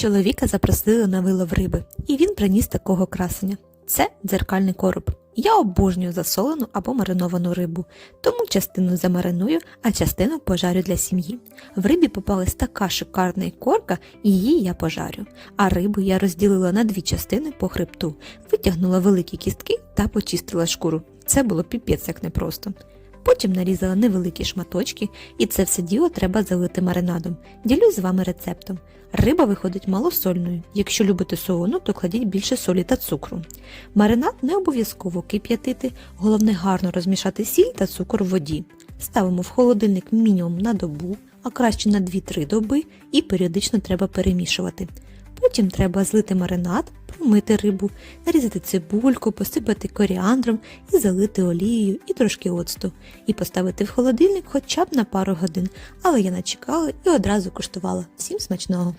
Чоловіка запросили на вилов риби, і він приніс такого красення. Це дзеркальний короб. Я обожнюю засолену або мариновану рибу, тому частину замариную, а частину пожарю для сім'ї. В рибі попалась така шикарна ікорка, і її я пожарю. А рибу я розділила на дві частини по хребту, витягнула великі кістки та почистила шкуру. Це було піпець як непросто. Потім нарізала невеликі шматочки, і це все діло треба залити маринадом. Ділюсь з вами рецептом. Риба виходить малосольною. Якщо любите солону, то кладіть більше солі та цукру. Маринад не обов'язково кип'ятити, головне гарно розмішати сіль та цукор в воді. Ставимо в холодильник мінімум на добу, а краще на 2-3 доби і періодично треба перемішувати. Потім треба злити маринад, промити рибу, нарізати цибульку, посипати коріандром і залити олією і трошки оцту, і поставити в холодильник хоча б на пару годин, але я начекала і одразу куштувала. Всім смачного!